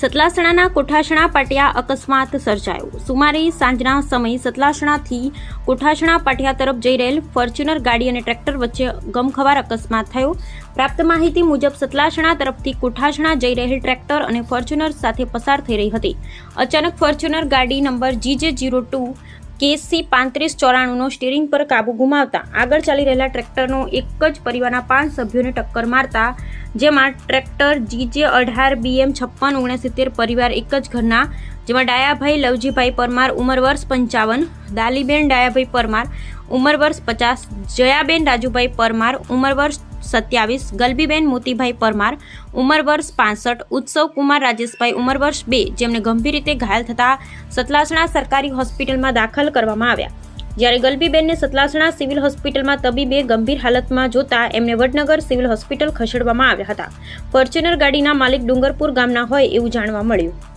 સતલાસણાના કોઠાસણા પાટિયા અકસ્માત સર્જાયો. સુમારે સાંજના સમયે સતલાસણાથી કોઠાસણા પાટિયા તરફ જઈ રહેલ ફોર્ચ્યુનર ગાડી અને ટ્રેક્ટર વચ્ચે ગમખવાર અકસ્માત થયો. પ્રાપ્ત માહિતી મુજબ સતલાસણા તરફથી કોઠાસણા જઈ રહેલ ટ્રેક્ટર અને ફોર્ચ્યુનર સાથે પસાર થઈ રહી હતી. અચાનક ફોર્ચ્યુનર ગાડી number GJ zero two KC પાંત્રીસ ચોરાણુંનો સ્ટીરિંગ પર કાબુ ગુમાવતા. આગળ ચાલી રહેલા ટ્રેક્ટરનો એક જ પરિવારના પાંચ સભ્યોને ટક્કર મારતા, જેમાં ટ્રેક્ટર જીજે અઢાર, બીએમ છપ્પન, ઓગણસિત્તેર પરિવાર એક જ ઘરના, જેમાં ડાયાભાઈ લવજીભાઈ પરમાર ઉંમર વર્ષ પંચાવન, દાલીબેન ડાયાભાઈ પરમાર ઉંમર વર્ષ પચાસ, જયાબેન રાજુભાઈ પરમાર ઉંમર વર્ષ સત્યાવીસ, ગલબીબેન મોતીભાઈ પરમાર ઉંમર વર્ષ પાસઠ, ઉત્સવ કુમાર રાજેશભાઈ ઉંમર વર્ષ બે, જેમને ગંભીર રીતે ઘાયલ થતા સતલાસણા સરકારી હોસ્પિટલમાં દાખલ કરવામાં આવ્યા. જ્યારે ગલબીબેનને સતલાસણા સિવિલ હોસ્પિટલમાં તબીબે ગંભીર હાલતમાં જોતા એમને વડનગર સિવિલ હોસ્પિટલ ખસેડવામાં આવ્યા હતા. ફોર્ચ્યુનર ગાડીના માલિક ડુંગરપુર ગામના હોય એવું જાણવા મળ્યું.